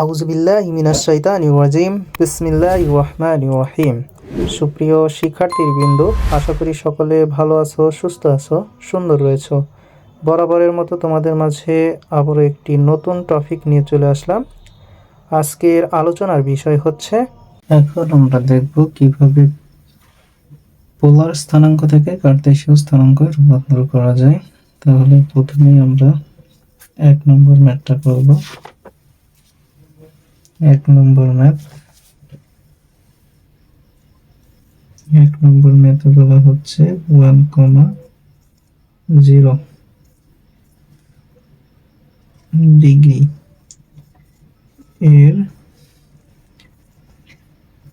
আউজবিল্লাহ মিনাশাইতানি ওয়াজিম বিসমিল্লাহ রহমান রহিম। সুপ্রিয় শিক্ষার্থীর বিন্দু, আশা করি সকলে ভালো আছো, সুস্থ আছো, সুন্দর রয়েছো। বরাবরের মতো তোমাদের মাঝে আবারও একটি নতুন টপিক নিয়ে চলে আসলাম। আজকের আলোচনার বিষয় হচ্ছে, এখন আমরা দেখব কীভাবে পোলার স্থানাঙ্ক থেকে কার্তেশীয় স্থানাঙ্ক রূপান্তর করা যায়। তাহলে প্রথমেই আমরা এক নম্বর ম্যাথটা করব। এক নম্বর ম্যাথ এক নম্বর ম্যাথে বলা হচ্ছে ওয়ান কমা জিরো। ডিগ্রি। এর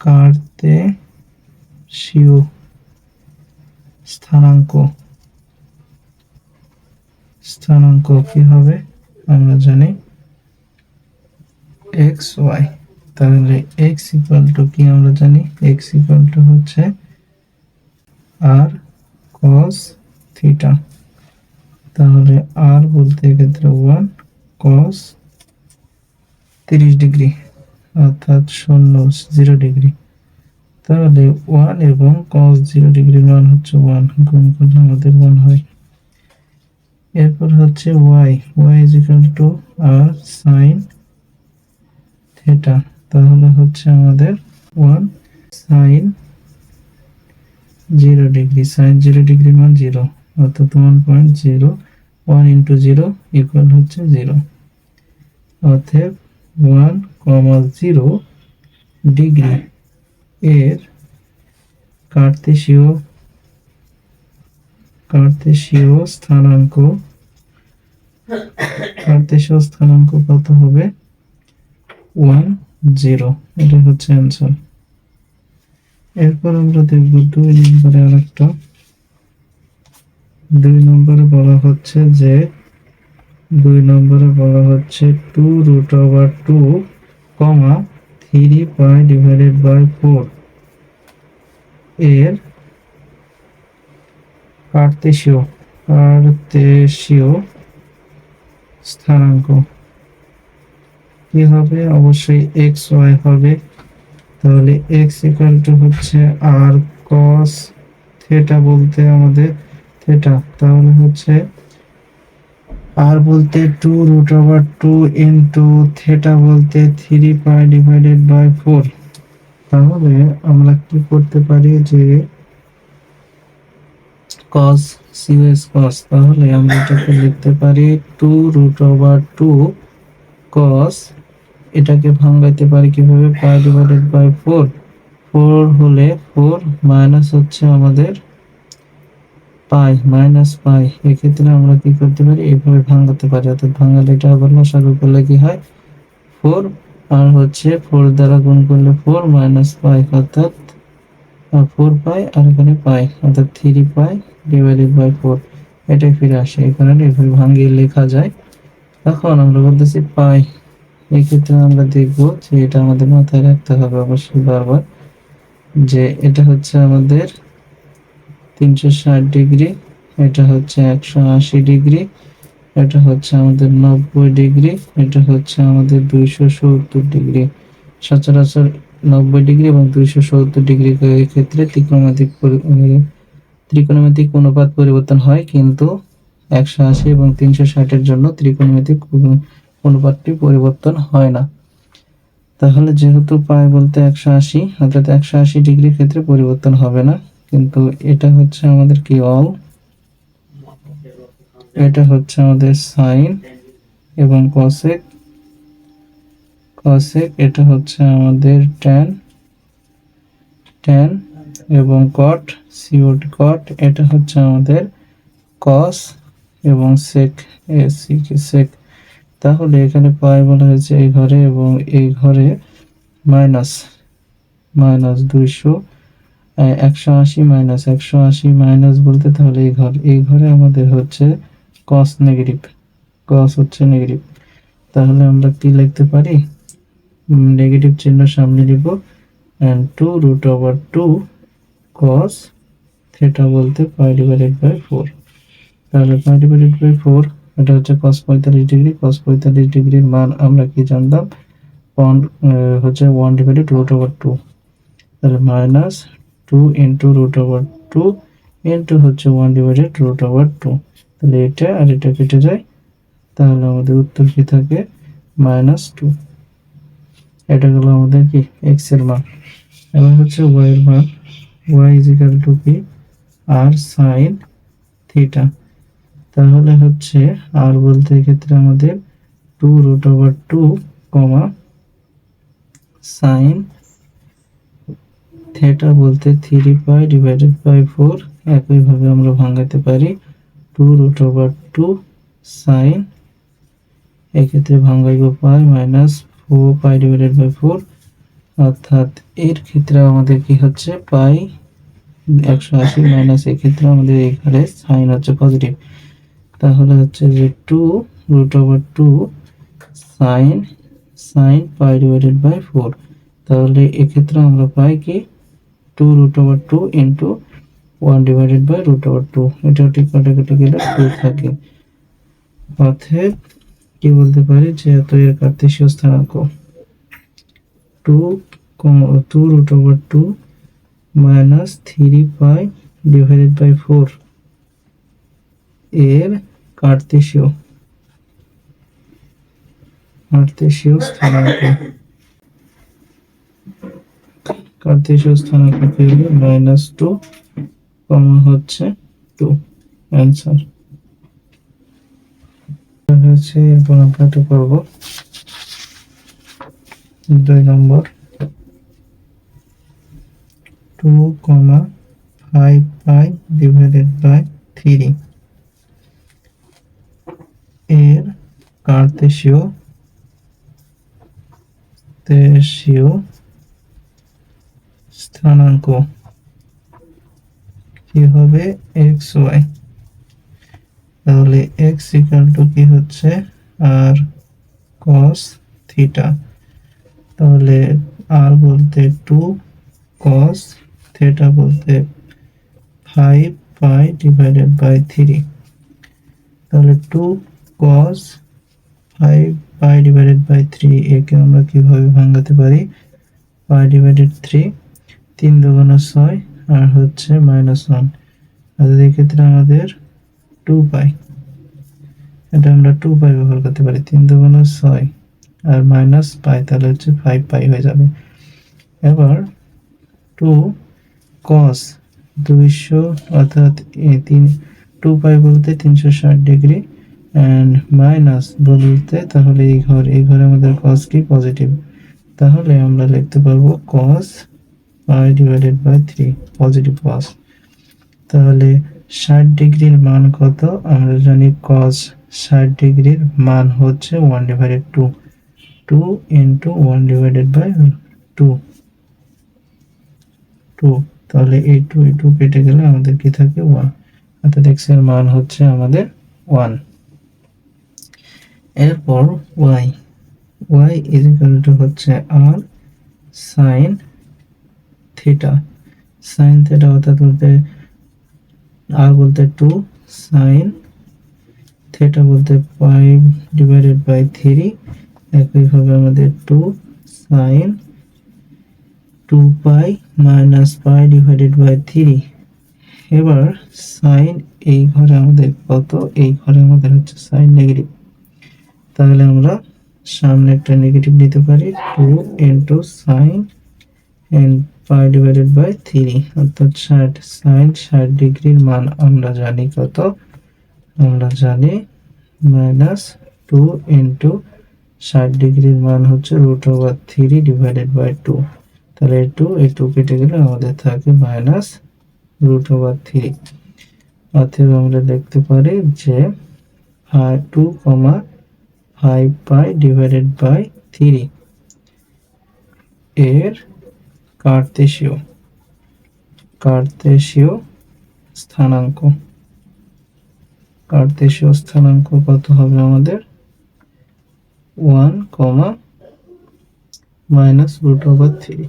কার্তে শিও স্থানাঙ্ক। স্থানাঙ্ক কি হবে? আমরা জানি এক্স ওয়াই তাহলে এক্স ইকুয়াল টু কি আমরা জানি? এক্স ইকুয়াল টু হচ্ছে আর কস থিটা তাহলে আর বলতে এক্ষেত্রে ওয়ান কস তিরিশ ডিগ্রি, অর্থাৎ শূন্য জিরো ডিগ্রি। তাহলে ওয়ান এবং কস জিরো ডিগ্রির মান হচ্ছে ওয়ান গুণ করলে আমাদের ওয়ান হয়। এরপর হচ্ছে Y Y is equal to R sine theta তাহলে হচ্ছে আমাদের one sine zero degree sine zero degree মান জিরো অর্থাৎ one point zero one into zero equal হচ্ছে জিরো অর্থাৎ ওয়ান কমা জিরো ডিগ্রি এর কার্তেশীয় কার্তেশীয় স্থানাঙ্ক কার্তেশীয় স্থানাঙ্ক কত হবে? ওয়ান জিরো এটা হচ্ছে অ্যান্সার এরপর আমরা দেখব দুই নম্বরে আরেকটা। দুই নম্বরে বলা হচ্ছে যে, দুই নম্বরে বলা হচ্ছে two root over two comma three pi divided by four এর কার্তেশীয় কার্তেশীয় স্থানাঙ্ক। কি হবে? অবশ্যই এক্স ওয়াই হবে। তাহলে এক্স ইকুয়াল টু হচ্ছে আর কস থেটা বলতে আমাদের থেটা তাহলে হচ্ছে আর বলতে two root over two into theta বলতে three pi divided by four তাহলে আমরা কি করতে পারি যে কস সিএস কস তাহলে আমরা এটাকে লিখতে পারি two root over two cos এটাকে ভাঙাইতে পারি কীভাবে? Pi divided by four four হলে ফোর মাইনাস হচ্ছে আমাদের পাই মাইনাস পাই। এক্ষেত্রে আমরা কি করতে পারি? এইভাবে ভাঙাতে পারি। অর্থাৎ ভাঙালে এটা আবার লসাগু করলে কি হয়? ফোর আর হচ্ছে ফোর দ্বারা গুণ করলে ফোর মাইনাস পাই, অর্থাৎ ফোর পাই আর এখানে পাই, অর্থাৎ three pi divided by four এটাই ফিরে আসে। এখানে এভাবে ভাঙিয়ে লেখা যায়। এখন আমরা বলতেছি পাই। এই ক্ষেত্রে আমরা দেখব যে এটা আমাদের মাথায় রাখতে হবে অবশ্যই বারবার, যে এটা হচ্ছে আমাদের তিনশো ষাট ডিগ্রি, এটা হচ্ছে একশো আশি ডিগ্রি, এটা হচ্ছে আমাদের নব্বই ডিগ্রি, এটা হচ্ছে আমাদের দুইশো সত্তর ডিগ্রি। সচরাচর নব্বই ডিগ্রি এবং দুইশো সত্তর ডিগ্রি ক্ষেত্রে ত্রিকোণমিতিক ত্রিকোণমিতিক অনুপাত পরিবর্তন হয়, কিন্তু একশো আশি এবং তিনশো ষাটের জন্য ত্রিকোণমিতিক অনুপাতটি পরিবর্তন হয় না। তাহলে যেহেতু পাই বলতে একশো আশি, অর্থাৎ একশো আশি ডিগ্রির ক্ষেত্রে পরিবর্তন হবে না। কিন্তু এটা হচ্ছে আমাদের কি অল? এটা হচ্ছে আমাদের সাইন এবং কসেক কসেক এটা হচ্ছে আমাদের ট্যান ট্যান এবং কট সিওড কট এটা হচ্ছে আমাদের কস এবং সেক সেক তাহলে এখানে পাই বলা হয়েছে এই ঘরে এবং এই ঘরে মাইনাস মাইনাস দুইশো একশো আশি মাইনাস একশো আশি মাইনাস বলতে তাহলে এই ঘর, এই ঘরে আমাদের হচ্ছে কস নেগেটিভ কস হচ্ছে নেগেটিভ তাহলে আমরা কি লিখতে পারি? নেগেটিভ চিহ্ন সামনে দিব and two root over two cos theta বলতে পাই ডিভাইডেড বাই ফোর তাহলে পাই ডিভাইডেড বাই ফোর এটা হচ্ছে কস পঁয়তাল্লিশ ডিগ্রি কস পঁয়তাল্লিশ ডিগ্রির মান আমরা কি জানতাম? ওয়ান হচ্ছে one divided root over two তাহলে minus two into root over two into হচ্ছে one divided root over two তাহলে এটা আর এটা কেটে যায়। তাহলে আমাদের উত্তর কি থাকে? মাইনাস টু এটা হলো আমাদের কি? এক্সের মান। এবার হচ্ছে ওয়াই এর মান। ওয়াই ইজ ইকাল টু কি? আর সাইন থিটা তাহলে হচ্ছে আর বলতে এক্ষেত্রে আমাদের two root over two comma sine theta বলতে three pi divided by four একইভাবে আমরা ভাঙাতে পারি two root over two sine এক্ষেত্রে ভাঙাইব pi minus four pi divided by four অর্থাৎ এর ক্ষেত্রে আমাদের কি হচ্ছে পাই একশো আশি মাইনাস এক্ষেত্রে আমাদের এখানে সাইন হচ্ছে পজিটিভ তাহলে হচ্ছে যে two root over two sine sine pi divided by four তাহলে এক্ষেত্রে আমরা পাই কি? Two root over two into one divided by root over two এটা ঠিক কাটাকাটি গেলে টু থাকে। অতএব কি বলতে পারি? যে এত এর কার্তেশীয় স্থানাঙ্ক two two root over two minus three pi divided by four এর কার্তেশীয়। কার্তেশীয় স্থানাঙ্ক। কার্তেশীয় স্থানাঙ্ক কি মাইনাস টু কমা হচ্ছে টু অ্যান্সার হচ্ছে এরপর আমরা এটা করব। দুই নম্বর। Two comma five pi divided by three এর কার্তেশীয়, তেশীয় স্থানাঙ্ক। কি হবে? X Y. তাহলে এক্স ইকাল টু কি হচ্ছে? আর কস থিটা তাহলে আর বলতে টু কস থিটা বলতে five pi divided by three তাহলে two cos five pi divided by three একে আমরা কীভাবে ভাঙাতে পারি? পাই ডিভাইডেড থ্রি তিন দুগুণ ছয়, আর হচ্ছে মাইনাস ওয়ান আর এক্ষেত্রে আমাদের টু পাই এটা আমরা টু পাই ব্যবহার করতে পারি, তিন দুগুণ ছয় আর মাইনাস পাই তাহলে হচ্ছে ফাইভ পাই হয়ে যাবে। এবার টু কস দুইশো, অর্থাৎ তিন টু পাই বলতে তিনশো ষাট ডিগ্রি অ্যান্ড মাইনাস বলতে তাহলে এই ঘর, এই ঘরে আমাদের কস কি? পজিটিভ তাহলে আমরা লিখতে পারব cos pi divided by three positive cos তাহলে ষাট ডিগ্রির মান কত? আমরা জানি কস ষাট ডিগ্রির মান হচ্ছে one divided two two into one divided by two two তাহলে এই টু এই টু কেটে গেলে আমাদের কি থাকে? ওয়ান অর্থাৎ এক্সের মান হচ্ছে আমাদের ওয়ান এরপর Y Y is equal to হচ্ছে R sine theta sine theta অর্থাৎ বলতে আর বলতে টু সাইন থিটা বলতে ফাইভ ডিভাইডেড বাই থ্রি একইভাবে আমাদের two sine two pi minus pi divided by three এবার সাইন এই ঘরে আমাদের কত? এই ঘরে আমাদের হচ্ছে সাইন নেগেটিভ তাহলে আমরা সামনে একটা নেগেটিভ নিতে পারি two into sine and pi divided by three অর্থাৎ ষাট সাইন ষাট ডিগ্রির মান আমরা জানি কত? আমরা জানি মাইনাস টু ইন্টু ষাট ডিগ্রির মান হচ্ছে root over three divided by two তাহলে টু এই টু কেটে গেলে আমাদের থাকে মাইনাস রুট ওভার থ্রি অতএব আমরা দেখতে পারি যে two comma five pi divided by three এর কার্তেশীয় কার্তেশীয় স্থানাঙ্ক। কার্তেশীয় স্থানাঙ্ক কত হবে আমাদের? One comma minus root over three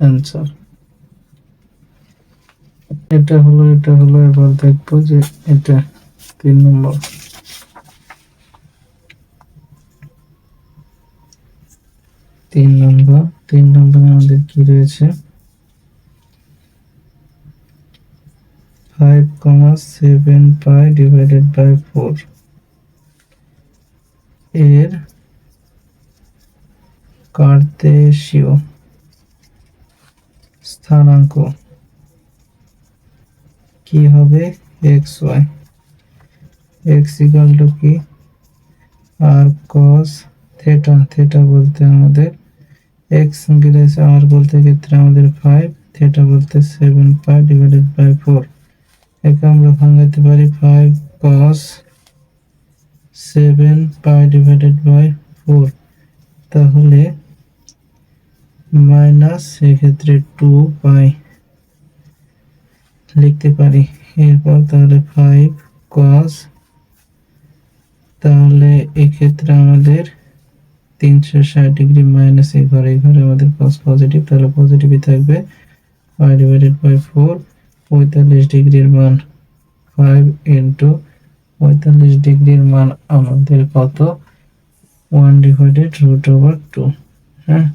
answer এটা হলো এটা হলো, এবার দেখব যে এটা তিন নম্বর। হয়েছে five comma seven pi divided by four এর কার্তেশীয় স্থানাঙ্ক কি হবে? X Y X equal to কি? আর কস থেটা থেটা বলতে আমাদের এক্স গিরেছে আর বলতে ক্ষেত্রে আমাদের ফাইভ থেটা বলতে seven pi divided by four একে আমরা ভাঙাতে পারি five cos seven pi divided by four তাহলে মাইনাস এক্ষেত্রে টু পাই লিখতে পারি। এরপর তাহলে ফাইভ কস তাহলে এক্ষেত্রে আমাদের তিনশো ষাট ডিগ্রি মাইনাস এই ঘরে এই ঘরে আমাদের কস পজিটিভ তাহলে পজিটিভই থাকবে ফাইভ ডিভাইডেড বাই ফোর পঁয়তাল্লিশ ডিগ্রির মান ফাইভ ইন্টু পঁয়তাল্লিশ ডিগ্রির মান আমাদের কত? One divided root over two হ্যাঁ?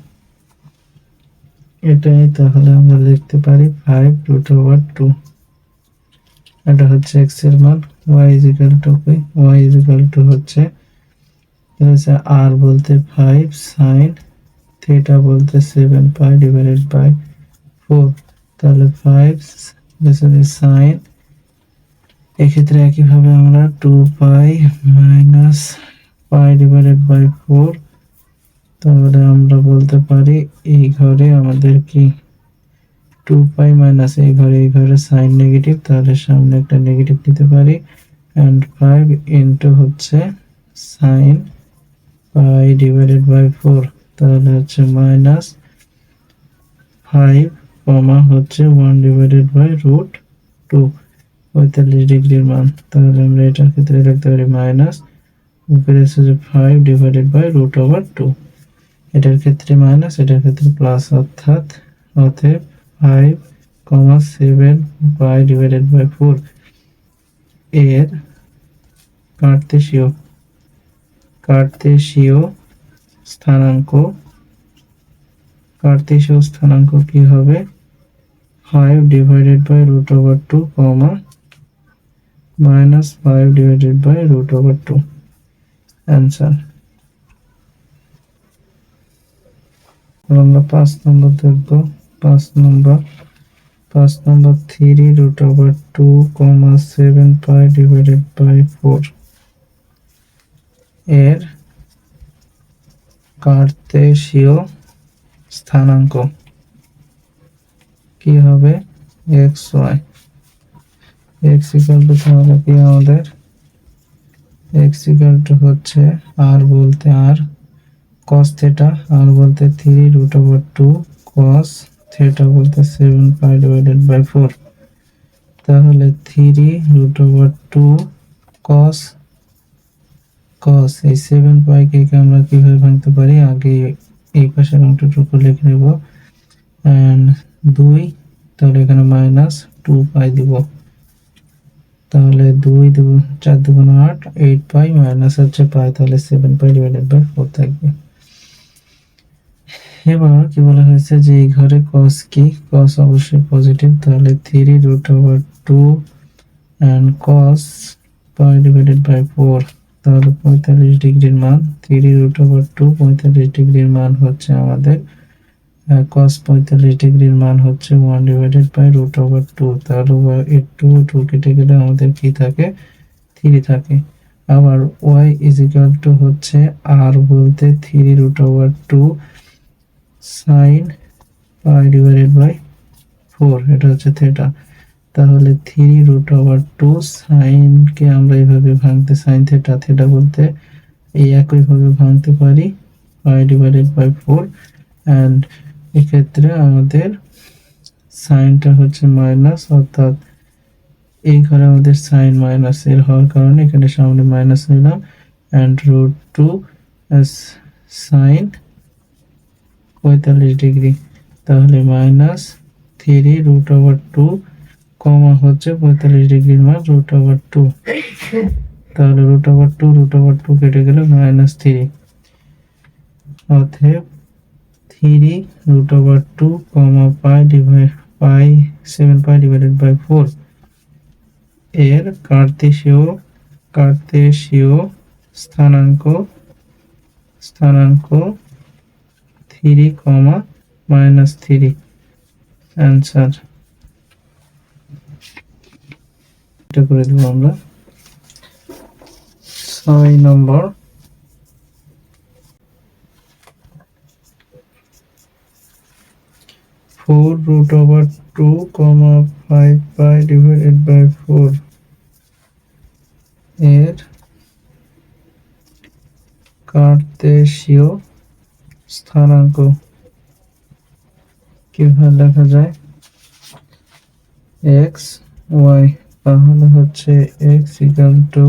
এটাই তাহলে আমরা লিখতে পারি ফাইভ রুট ওভার টু এটা হচ্ছে এক্সের মান Y is equal to Y is equal to হচ্ছে হচ্ছে আর বলতে ফাইভ সাইন থিটা বলতে seven pi divided by four তাহলে ফাইভ সাইন এক্ষেত্রে একইভাবে আমরা two pi minus pi divided by four তাহলে আমরা বলতে পারি এই ঘরে আমাদের কি? টু পাই মাইনাস এই ঘরে এই ঘরে সাইন নেগেটিভ তাহলে সামনে একটা নেগেটিভ নিতে পারি। অ্যান্ড ফাইভ ইন্টু হচ্ছে sine pi divided by four তাহলে হচ্ছে মাইনাস ফাইভ কমা হচ্ছে one divided by root two পঁয়তাল্লিশ ডিগ্রির মান। তাহলে আমরা এটার ক্ষেত্রে লিখতে পারি মাইনাস উপরে যে five divided by root over two এটার ক্ষেত্রে মাইনাস এটার ক্ষেত্রে প্লাস অর্থাৎ অতএব five comma seven by divided by four এর কার্তেশীয় কার্তেশীয় স্থানাঙ্ক কার্তেশীয় স্থানাঙ্ক কি হবে five divided by root over two comma minus five divided by root over two answer আমরা পাঁচ নম্বর দেখব পাঁচ নম্বর পাঁচ নম্বর three root over two comma seven pi divided by four এর কার্তেশীয় স্থানাঙ্ক। কি হবে? X y. X equal two তাহলে কি আমাদের? এক্স ইকাল টু হচ্ছে আর বলতে আর কস থেটা আর বলতে three root over two cos theta বলতে seven pi divided by four তাহলে three root over two cos cos এই সেভেন পাইকে আমরা কীভাবে ভাঙতে পারি? আগে এই পাশের অংশটুকু লিখে নেব। অ্যান্ড দুই, তাহলে এখানে মাইনাস টু পাই দিব। তাহলে দুই দু, চার দুগুণ আট এইট পাই মাইনাস হচ্ছে পাই, তাহলে seven pi divided by four থাকবে। এবার কি বলা হয়েছে যে এই ঘরে কস কি? কস অবশ্যই পজিটিভ তাহলে three root over two and cos pi divided by four তাহলে পঁয়তাল্লিশ ডিগ্রির মান থ্রি রুট ওভার টু পঁয়তাল্লিশ ডিগ্রির মান হচ্ছে আমাদের কস পঁয়তাল্লিশ ডিগ্রির মান হচ্ছে one divided by root over two তাহলে এই টু টু কেটে গেলে আমাদের কি থাকে? থ্রি থাকে। আবার ওয়াই ইজ ইকাল টু হচ্ছে আর বলতে three root over two sine pi divided by four এটা হচ্ছে থেটা তাহলে থ্রি রুট ওভার টু সাইনকে আমরা এইভাবে ভাঙতে সাইন থেটা থেটা বলতে এই একইভাবে ভাঙতে পারি pi divided by four and এক্ষেত্রে আমাদের সাইনটা হচ্ছে মাইনাস অর্থাৎ এই ঘরে আমাদের সাইন মাইনাস এর হওয়ার কারণে এখানে সামনে মাইনাস নিলাম অ্যান্ড রুট টু সাইন পঁয়তাল্লিশ ডিগ্রি তাহলে minus three root over two comma হচ্ছে, পঁয়তাল্লিশ ডিগ্রির মান রুট ওভার টু তাহলে root over two root over two কেটে গেলে মাইনাস থ্রি অতএব three root over two comma pi divide pi seven pi divided by four এর কার্তেশীয় কার্তেশীয় স্থানাঙ্ক স্থানাঙ্ক three comma minus three answer এটা করে দেবো আমরা। ছয় নম্বর। Four root over two comma five pi divided by four এর কার্তেশীয় স্থানাঙ্ক। কীভাবে লেখা যায়? এক্স ওয়াই তাহলে হচ্ছে এক্স ইকাল টু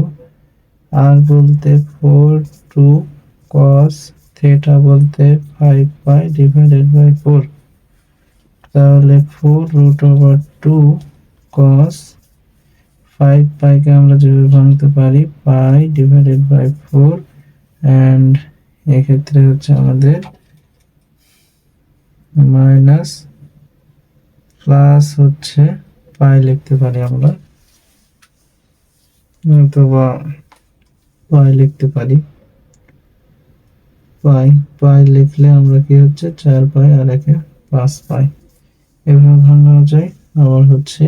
আর বলতে ফোর টু কস থেটা বলতে five pi divided by four তাহলে four root over two cos five পাইকে আমরা যেভাবে ভাঙতে পারি pi divided by four and এক্ষেত্রে হচ্ছে আমাদের মাইনাস প্লাস হচ্ছে পাই লিখতে পারি আমরা। অথবা পাই লিখতে পারি। পাই পাই লিখলে আমরা কি হচ্ছে? চার পাই আর একে পাঁচ পাই এভাবে ভাঙানো যায়। আবার হচ্ছে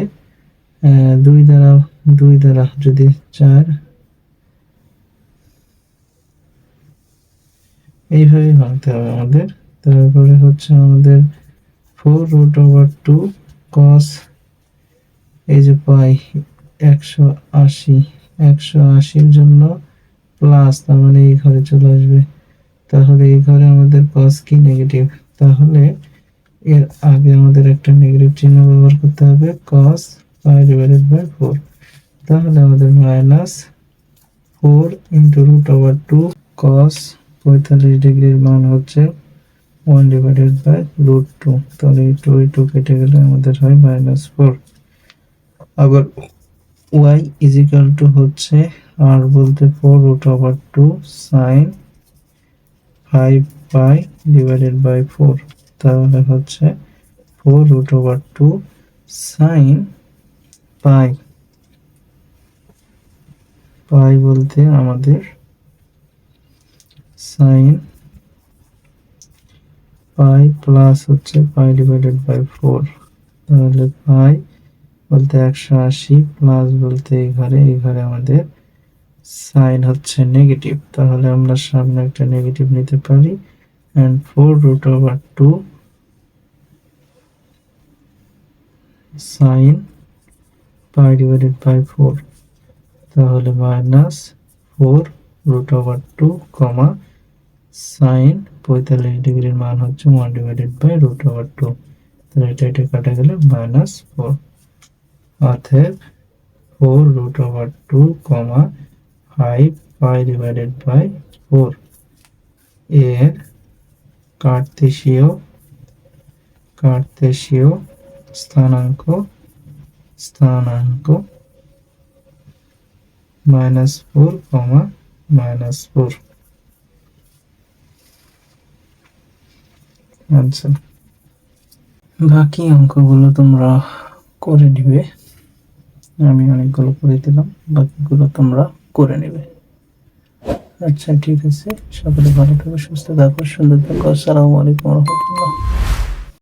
দুই দ্বারা দুই দ্বারা যদি চার এইভাবে ভাঙতে হবে আমাদের। তারপরে হচ্ছে আমাদের four root over two cos এই যে পাই একশো আশি একশো আশির জন্য প্লাস তার মানে এই ঘরে চলে আসবে। তাহলে এই ঘরে আমাদের কস কি নেগেটিভ তাহলে এর আগে আমাদের একটা নেগেটিভ চিহ্ন ব্যবহার করতে হবে cos pi divided by four তাহলে আমাদের minus four into root over two cos পঁয়তাল্লিশ ডিগ্রির মান হচ্ছে one divided by root two তাহলে এই টু এই টু কেটে গেলে আমাদের হয় মাইনাস ফোর আবার ওয়াই ইজিক্যাল টু হচ্ছে আর বলতে four root over two sine five pi divided by four তাহলে হচ্ছে four root over two sine pi pi বলতে আমাদের সাইন পাই প্লাস হচ্ছে পাই ডিভাইডেড বাই ফোর তাহলে পাই বলতে একশো আশি প্লাস বলতে এই ঘরে এই ঘরে আমাদের সাইন হচ্ছে নেগেটিভ তাহলে আমরা সামনে একটা নেগেটিভ নিতে পারি। And four root over two sine pi divided by four তাহলে minus four root over two comma sine পঁয়তাল্লিশ ডিগ্রির মান হচ্ছে one divided by root over two তাহলে এটা এটা কাটা গেলে মাইনাস ফোর অতএব four root over two comma five pi divided by four এর কার্তেশীয় কার্তেশীয় স্থানাঙ্ক স্থানাঙ্ক minus four comma minus four আচ্ছা বাকি অঙ্কগুলো তোমরা করে নিবে। আমি অনেকগুলো করে দিলাম, বাকিগুলো তোমরা করে নেবে। আচ্ছা ঠিক আছে। সকলে ভালো থাকো, সুস্থ থাকো, সুন্দর থাকো। আসসালামু আলাইকুম রহমতুল্লাহ।